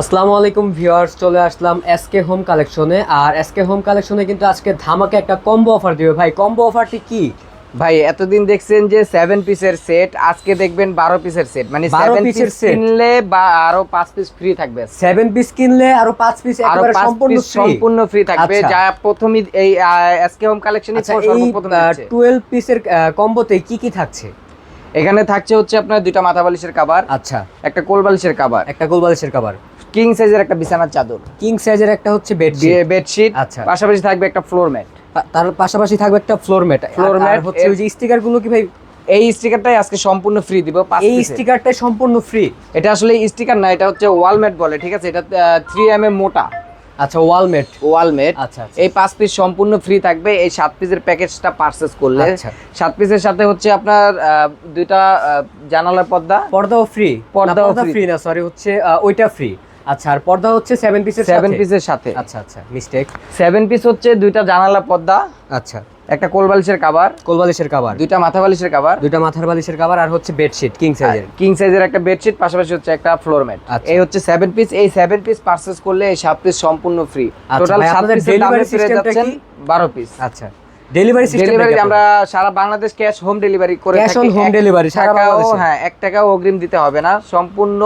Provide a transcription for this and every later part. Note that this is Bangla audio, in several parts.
আসসালামু আলাইকুম ভিউয়ার্স চলে আসলাম এসকে হোম কালেকশনে আর এসকে হোম কালেকশনে কিন্তু আজকে ধামাকে একটা কম্বো অফার দিবে। ভাই কম্বো অফারটি কি? ভাই এতদিন দেখছেন যে সেভেন পিসের সেট আজকে দেখবেন বারো পিসের সেট মানে 12 সেভেন পিসের। কিনলে বা আরও পাঁচ পিস ফ্রি থাকবে। সেভেন পিস কিনলে আরও পাঁচ পিস আরও সম্পূর্ণ সম্পূর্ণ ফ্রি থাকবে আচ্ছা। যা প্রথমই এই এসকে হোম এই সর্বপ্রথম। টুয়েলভ পিসের কম্বোতে কি কি থাকছে? এখানে থাকছে হচ্ছে আপনার দুইটা মাথা বালিশের কাবার আচ্ছা। একটা কোল বালিশের কাবার একটা কোল বালিশের কভার কিং সাইজের একটা বিছানার চাদর। কিং সাইজের একটা হচ্ছে বেডশিট বেডশিট আচ্ছা। পাশাপাশি থাকবে একটা ফ্লোর ম্যাট তার পাশাপাশি থাকবে একটা ফ্লোর ম্যাট Floor mat, হচ্ছে ওই যে স্টিকারগুলো কি ভাই? এই স্টিকারটাই আজকে সম্পূর্ণ ফ্রি দিব পাঁচ এই piece-এর। স্টিকারটা সম্পূর্ণ ফ্রি এটা আসলে স্টিকার না এটা হচ্ছে ওয়াল ম্যাট বলে ঠিক আছে? এটা থ্রি এম এম মোটা। আচ্ছা ওয়ালমেট ওয়ালমেট আচ্ছা, আচ্ছা। এই পাঁচ পিস সম্পূর্ণ ফ্রি থাকবে এই সাত পিসের প্যাকেজটা পারচেজ করলে। আচ্ছা। সাত পিসের সাথে হচ্ছে আপনার দুইটা জানালার পর্দা। পর্দাও ফ্রি পর্দাও পর্দা ফ্রি না সরি হচ্ছে ওইটা ফ্রি আচ্ছা আর পর্দা হচ্ছে সেভেন পিসের সেভেন পিসের সাথে? আচ্ছা আচ্ছা মিস্টেক সেভেন পিস হচ্ছে দুইটা জানালা পর্দা আচ্ছা। একটা কোল বালিশের কাবার কোলবালিশের কভার দুইটা মাথা বালিশের কাবার দুইটা মাথার বালিশের কভার আর হচ্ছে বেডশিট কিং সাইজের কিং সাইজের একটা বেডশিট পাশাপাশি হচ্ছে একটা ফ্লোর ম্যাট আচ্ছা। এই হচ্ছে সেভেন পিস এই সেভেন পিস পারচেজ করলে এই সাত পিস সম্পূর্ণ ফ্রি আচ্ছা, টোটাল ভাই, সাত আপনাদের পিসের দামে delivery ফিরে system-টা যাচ্ছেন কি? বারো পিস আচ্ছা ডেলিভারি সিস্টেম ডেলিভারি আমরা সারা বাংলাদেশ ক্যাশ হোম ডেলিভারি করে থাকি। home এক delivery সারা টাকাও- বাংলাদেশে। হ্যাঁ এক টাকাও অগ্রিম দিতে হবে না। সম্পূর্ণ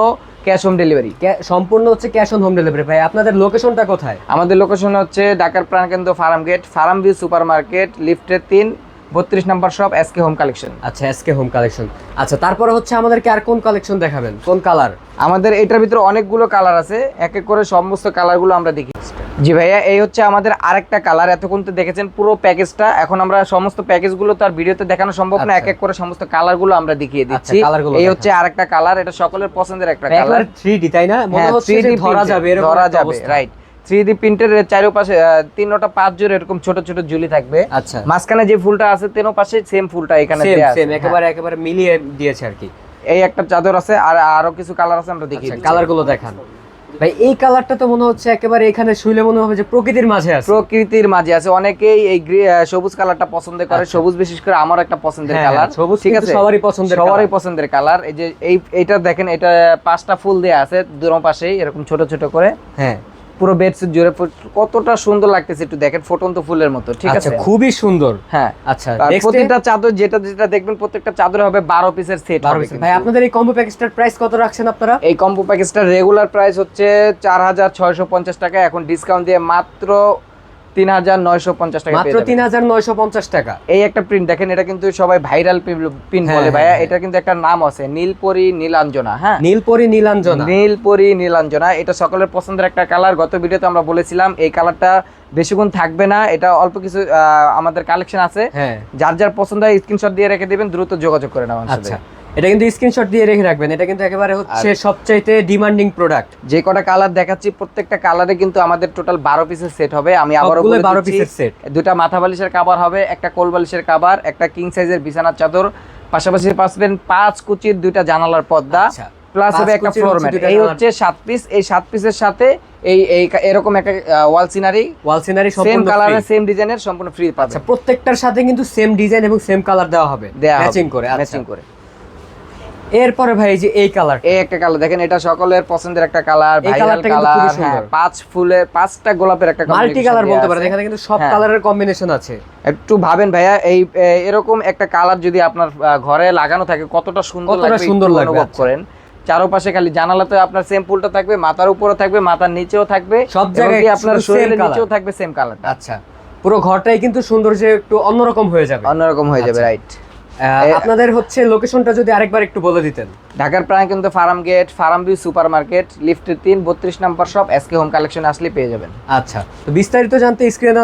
ক্যাশ হোম ডেলিভারি। সম্পূর্ণ হচ্ছে ক্যাশ অন হোম ডেলিভারি। ভাই আপনাদের লোকেশনটা কোথায়? আমাদের লোকেশন হচ্ছে ঢাকার প্রাণকেন্দ্র farm gate farm view super market লিফটের তিন বত্রিশ number shop SK home collection. আচ্ছা এসকে হোম কালেকশন। আচ্ছা তারপরে হচ্ছে আমাদেরকে আর কোন কালেকশন দেখাবেন? কোন কালার? আমাদের এটার ভিতরে অনেকগুলো কালার আছে। এক এক করে সমস্ত কালারগুলো আমরা দেখি। জি ভাইয়া এই হচ্ছে আমাদের আরেকটা কালার এতক্ষণ তো দেখেছেন পুরো প্যাকেজটা এখন আমরা সমস্ত প্যাকেজগুলো তো আর ভিডিওতে দেখানো সম্ভব না। এক আচ্ছা। এক করে সমস্ত কালারগুলো আমরা দেখিয়ে দিচ্ছি। আচ্ছা, colourগুলো এই হচ্ছে আরেকটা কালার এটা সকলের পছন্দের একটা কালার কালার 3D তাই না? মনে হ্যাঁ, হচ্ছে 3D ধরা যাবে এরকম ধরা যাবে রাইট থ্রি ডি প্রিন্টের চারপাশে তিনটা পাঁচ জোর এরকম ছোট ছোট ঝুলি থাকবে। আচ্ছা। মাঝখানে যে ফুলটা আছে তেনো পাশে সেম ফুলটা এখানে সেম হ্যাঁ। একেবারে একেবারে মিলিয়ে দিয়েছে আর কি। এই একটা চাদর আছে আর আরও কিছু কালার আছে আমরা দেখি আচ্ছা কালারগুলো দেখান। ভাই এই কালারটা তো মনে হচ্ছে একেবারে এখানে শুইলে মনে হবে যে প্রকৃতির মাঝে আছে। প্রকৃতির মাঝে আছে। অনেকেই এই সবুজ কালারটা পছন্দ করে। আচ্ছা। সবুজ বিশেষ করে আমার একটা পছন্দের হ্যাঁ, কালার সবুজ ঠিক আছে? সবারই পছন্দের সবারই পছন্দের কালার এই যে এই এটা দেখেন এটা পাঁচটা ফুল দেয়া আছে দুনো পাশেই এরকম ছোট ছোট করে। হ্যাঁ। পুরো বেডশিট জুড়ে কতটা সুন্দর লাগতেছে একটু দেখেন ফুটন্ত ফুলের মতো ঠিক আচ্ছা আছে? খুবই সুন্দর। হ্যাঁ। আচ্ছা প্রতিটা চাদর যেটা যেটা দেখবেন প্রত্যেকটা চাদর হবে বারো পিসের সেট। ভাই আপনাদের এই কম্বো প্যাকেজটার প্রাইস কত রাখছেন আপনারা? এই কম্বো প্যাকেজটার রেগুলার প্রাইস হচ্ছে চার হাজার ছয়শো পঞ্চাশ টাকা। এখন ডিসকাউন্ট দিয়ে মাত্র তিন হাজার নয়শো পঞ্চাশ টাকা মাত্র তিন হাজার নয়শো পঞ্চাশ টাকা। এই একটা প্রিন্ট দেখেন এটা কিন্তু সবাই ভাইরাল প্রিন্ট হ্যাঁ, বলে হ্যাঁ, ভাইয়া। হ্যাঁ। এটা কিন্তু একটা নাম আছে নীলপরি নীলাঞ্জনা হ্যাঁ? নীলপরি নীলাঞ্জনা। নীলপরি নীলাঞ্জনা এটা সকলের পছন্দের একটা কালার গত ভিডিওতে আমরা বলেছিলাম এই কালারটা বেশিক্ষণ থাকবে না। এটা অল্প কিছু আহ, আমাদের কালেকশন আছে। যার যার পছন্দ হয় স্ক্রিনশট দিয়ে রেখে দিবেন দ্রুত যোগাযোগ করে নেওয়া আচ্ছা। এটা কিন্তু স্ক্রিনশট দিয়ে রেখে রাখবেন। এটা কিন্তু একেবারে হচ্ছে সবচাইতে ডিমান্ডিং প্রোডাক্ট যে কটা কালার দেখাচ্ছি প্রত্যেকটা কালারে কিন্তু আমাদের টোটাল বারো পিসের সেট হবে। আমি আবারও বলে 12 পিসের set। দুটা মাথা বালিশের কাবার হবে একটা কোল বালিশের কাবার একটা কিং সাইজের বিছানার চাদর। পাশাপাশি পাচ্ছেন পাঁচ কুচির দুইটা জানালার পর্দা। আচ্ছা। প্লাস হবে একটা ফ্লোর ম্যাট এই হচ্ছে সাত পিস এই সাত পিসের সাথে এই এই এরকম একটা wall scenery wall scenery same free। Same ডিজাইনের সম্পূর্ণ ফ্রি আচ্ছা প্রত্যেকটার সাথে কিন্তু সেম ডিজাইন এবং সেম কালার দেওয়া হবে। ম্যাচিং করে ম্যাচিং আচ্ছা করে। এরপরে ভাই যে এই কালার এই একটা কালার দেখেন এটা সকলের পছন্দের একটা কালার এই ভাইরাল কালার হ্যাঁ সুন্দর। পাঁচ ফুলের পাঁচটা গোলাপের একটা মাল্টি কালার বলতে পারেন এখানে কিন্তু সব হ্যাঁ। কালারের কম্বিনেশন আছে একটু ভাবেন ভাইয়া এই এরকম একটা কালার যদি আপনার ঘরে লাগানো থাকে কতটা সুন্দর কতটা লাগবে সুন্দর একটু লাগবে, অনুভব আচ্ছা। করেন চারপাশে খালি জানালাতে আপনার সেম ফুলটা থাকবে মাথার উপরে থাকবে মাথার নিচেও থাকবে সব জায়গায় আপনার শরীরের নিচেও থাকবে সেম কালার আচ্ছা পুরো ঘরটাই কিন্তু সুন্দর সৌন্দর্য একটু অন্যরকম হয়ে যাবে অন্যরকম হয়ে যাবে আচ্ছা। রাইট আহ, আপনাদের হচ্ছে লোকেশনটা যদি আরেকবার একটু বলে দিতেন। ঢাকার প্রায় কিন্তু Farmgate Farm View Super Market লিফটের তিন বত্রিশ নাম্বার সব এসকে হোম কালেকশন আসলে পেয়ে যাবেন। আচ্ছা তো বিস্তারিত জানতে স্ক্রিনে